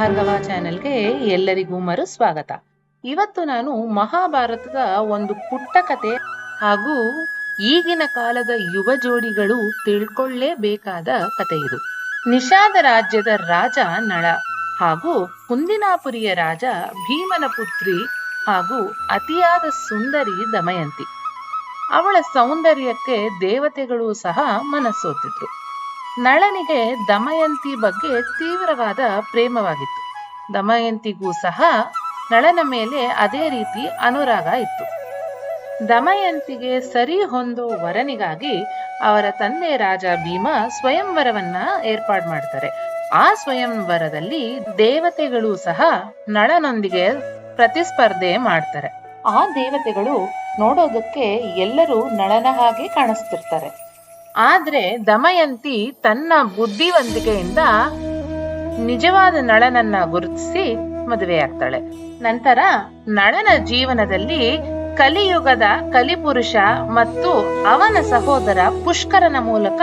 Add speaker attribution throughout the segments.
Speaker 1: ಭಾರ್ಗವ ಚಾನೆಲ್ಗೆ ಎಲ್ಲರಿಗೂ ಮರು ಸ್ವಾಗತ ಇವತ್ತು ನಾನು ಮಹಾಭಾರತದ ಒಂದು ಪುಟ್ಟ ಕತೆ ಹಾಗೂ ಈಗಿನ ಕಾಲದ ಯುವ ಜೋಡಿಗಳು ತಿಳ್ಕೊಳ್ಳೇಬೇಕಾದ ಕತೆ ಇದು. ನಿಷಾದ ರಾಜ್ಯದ ರಾಜ ನಳ ಹಾಗೂ ಕುಂದಿನಾಪುರಿಯ ರಾಜ ಭೀಮನ ಪುತ್ರಿ ಹಾಗೂ ಅತಿಯಾದ ಸುಂದರಿ ದಮಯಂತಿ. ಅವಳ ಸೌಂದರ್ಯಕ್ಕೆ ದೇವತೆಗಳು ಸಹ ಮನಸ್ಸೋತಿದ್ರು. ನಳನಿಗೆ ದಮಯಂತಿ ಬಗ್ಗೆ ತೀವ್ರವಾದ ಪ್ರೇಮವಾಗಿತ್ತು. ದಮಯಂತಿಗೂ ಸಹ ನಳನ ಮೇಲೆ ಅದೇ ರೀತಿ ಅನುರಾಗ ಇತ್ತು. ದಮಯಂತಿಗೆ ಸರಿ ಹೊಂದೋ ವರನಿಗಾಗಿ ಅವರ ತಂದೆ ರಾಜ ಭೀಮ ಸ್ವಯಂವರವನ್ನ ಏರ್ಪಾಡು ಮಾಡ್ತಾರೆ. ಆ ಸ್ವಯಂವರದಲ್ಲಿ ದೇವತೆಗಳು ಸಹ ನಳನೊಂದಿಗೆ ಪ್ರತಿಸ್ಪರ್ಧೆ ಮಾಡ್ತಾರೆ. ಆ ದೇವತೆಗಳು ನೋಡೋದಕ್ಕೆ ಎಲ್ಲರೂ ನಳನ ಹಾಗೆ ಕಾಣಿಸ್ತಿರ್ತಾರೆ. ಆದ್ರೆ ದಮಯಂತಿ ತನ್ನ ಬುದ್ಧಿವಂತಿಕೆಯಿಂದ ನಿಜವಾದ ನಳನನ್ನ ಗುರುತಿಸಿ ಮದುವೆಯಾಗ್ತಾಳೆ ನಂತರ ನಳನ ಜೀವನದಲ್ಲಿ ಕಲಿಯುಗದ ಕಲಿಪುರುಷ ಮತ್ತು ಅವನ ಸಹೋದರ ಪುಷ್ಕರನ ಮೂಲಕ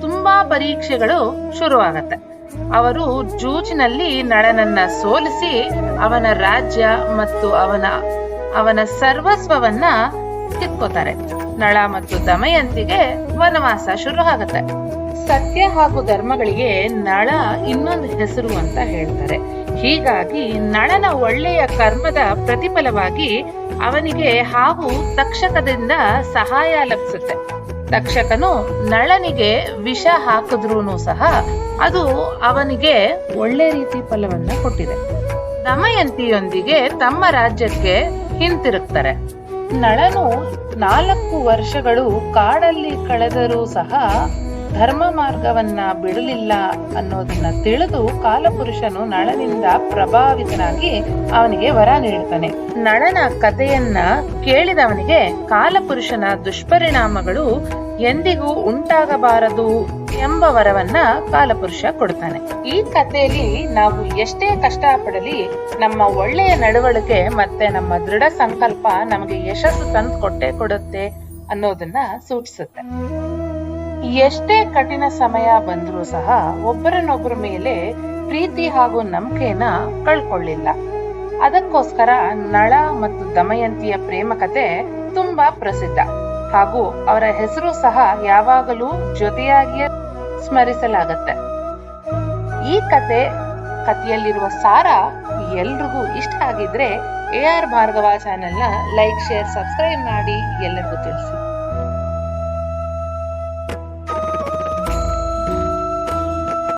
Speaker 1: ತುಂಬಾ ಪರೀಕ್ಷೆಗಳು ಶುರುವಾಗತ್ತೆ. ಅವರು ಜೂಜಿನಲ್ಲಿ ನಳನನ್ನ ಸೋಲಿಸಿ ಅವನ ರಾಜ್ಯ ಮತ್ತು ಅವನ ಅವನ ಸರ್ವಸ್ವವನ್ನ ಕಿತ್ಕೋತಾರೆ. ನಳ ಮತ್ತು ದಮಯಂತಿಗೆ ವನವಾಸ ಶುರು ಆಗುತ್ತೆ ಸತ್ಯ ಹಾಗೂ ಧರ್ಮಗಳಿಗೆ ನಳ ಇನ್ನೊಂದು ಹೆಸರು ಅಂತ ಹೇಳ್ತಾರೆ. ಹೀಗಾಗಿ ನಳನ ಒಳ್ಳೆಯ ಕರ್ಮದ ಪ್ರತಿಫಲವಾಗಿ ಅವನಿಗೆ ಹಾವು ತಕ್ಷಕದಿಂದ ಸಹಾಯ ಲಭಿಸುತ್ತೆ. ತಕ್ಷಕನು ನಳನಿಗೆ ವಿಷ ಹಾಕಿದ್ರೂ ಸಹ ಅದು ಅವನಿಗೆ ಒಳ್ಳೆ ರೀತಿ ಫಲವನ್ನ ಕೊಟ್ಟಿದೆ. ದಮಯಂತಿಯೊಂದಿಗೆ ತಮ್ಮ ರಾಜ್ಯಕ್ಕೆ ಹಿಂತಿರುಗ್ತಾರೆ. ನಳನು ನಾಲ್ಕು ವರ್ಷಗಳು ಕಾಡಲ್ಲಿ ಕಳೆದರೂ ಸಹ ಧರ್ಮ ಮಾರ್ಗವನ್ನ ಬಿಡಲಿಲ್ಲ ಅನ್ನೋದನ್ನ ತಿಳಿದು ಕಾಲಪುರುಷನು ನಳನಿಂದ ಪ್ರಭಾವಿತನಾಗಿ ಅವನಿಗೆ ವರ ನೀಡುತ್ತಾನೆ ನಳನ ಕಥೆಯನ್ನ ಕೇಳಿದವನಿಗೆ ಕಾಲಪುರುಷನ ದುಷ್ಪರಿಣಾಮಗಳು ಎಂದಿಗೂ ಉಂಟಾಗಬಾರದು ಎಂಬ ವರವನ್ನ ಕಾಲಪುರುಷ ಕೊಡ್ತಾನೆ. ಈ ಕಥೆಯಲ್ಲಿ ನಾವು ಎಷ್ಟೇ ಕಷ್ಟಪಡಲಿ ನಮ್ಮ ಒಳ್ಳೆಯ ನಡವಳಿಕೆ ಮತ್ತೆ ನಮ್ಮ ದೃಢ ಸಂಕಲ್ಪ ನಮಗೆ ಯಶಸ್ಸು ತಂದು ಕೊಟ್ಟೆ ಕೊಡುತ್ತೆ ಅನ್ನೋದನ್ನ ಸೂಚಿಸುತ್ತೆ. ಎಷ್ಟೇ ಕಠಿಣ ಸಮಯ ಬಂದರೂ ಸಹ ಒಬ್ಬರನ್ನೊಬ್ಬರ ಮೇಲೆ ಪ್ರೀತಿ ಹಾಗೂ ನಂಬಿಕೆಯನ್ನ ಕಳ್ಕೊಳ್ಳಿಲ್ಲ. ಅದಕ್ಕೋಸ್ಕರ ನಳ ಮತ್ತು ದಮಯಂತಿಯ ಪ್ರೇಮ ಕತೆ ತುಂಬಾ ಪ್ರಸಿದ್ಧ ಹಾಗೂ ಅವರ ಹೆಸರು ಸಹ ಯಾವಾಗಲೂ ಜೊತೆಯಾಗಿಯೇ ಸ್ಮರಿಸಲಾಗತ್ತೆ. ಈ ಕತೆ, ಕಥೆಯಲ್ಲಿರುವ ಸಾರ ಎಲ್ರಿಗೂ ಇಷ್ಟ ಆಗಿದ್ರೆ ಎ ಆರ್ ಭಾರ್ಗವ ಚಾನೆಲ್ನ ಲೈಕ್ ಶೇರ್ ಸಬ್ಸ್ಕ್ರೈಬ್ ಮಾಡಿ ಎಲ್ಲರಿಗೂ ತಿಳಿಸಿ.